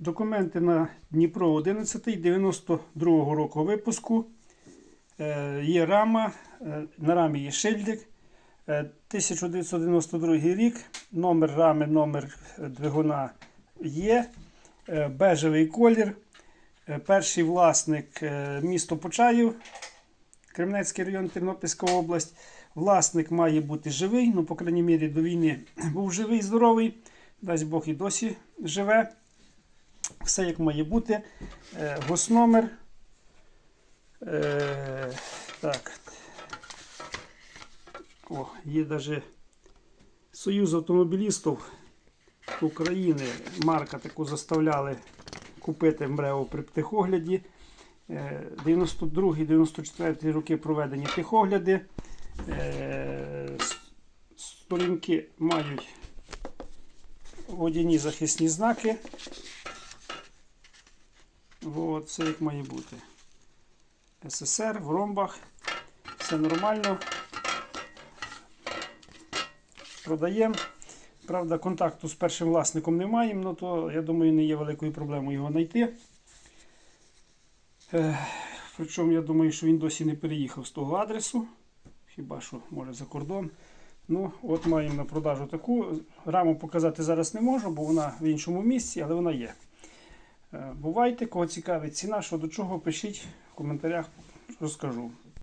Документи на Дніпро 11 92 року випуску. Е, Є рама, е, на рамі є шильдик. Е, 1992 рік. Номер рами, номер е, двигуна є. Е, Бежевий колір. Е, Перший власник е, місто Почаїв, Кремнецький район, Тернопільська область. Власник має бути живий, ну, по крайній мірі, до війни був живий, здоровий. Дасть Бог і досі живе. Все як має бути. Е, госномер. Е, так. О, є навіть Союз автомобілістів України. Марка таку заставляли купити МРЕО при техогляді. Е, 92-94 роки проведені техогляди. Е, Сторінки мають водяні захисні знаки. От, це як має бути. СССР в ромбах. Все нормально. Продаємо. Правда, контакту з першим власником не маємо, але то, я думаю, не є великою проблемою його знайти. Е, Причому я думаю, що він досі не переїхав з того адресу. Хіба що, може, за кордон. Ну, от маємо на продажу таку. Раму показати зараз не можу, бо вона в іншому місці, але вона є. Е, Бувайте, кого цікавить ціна, що до чого, пишіть в коментарях, розкажу.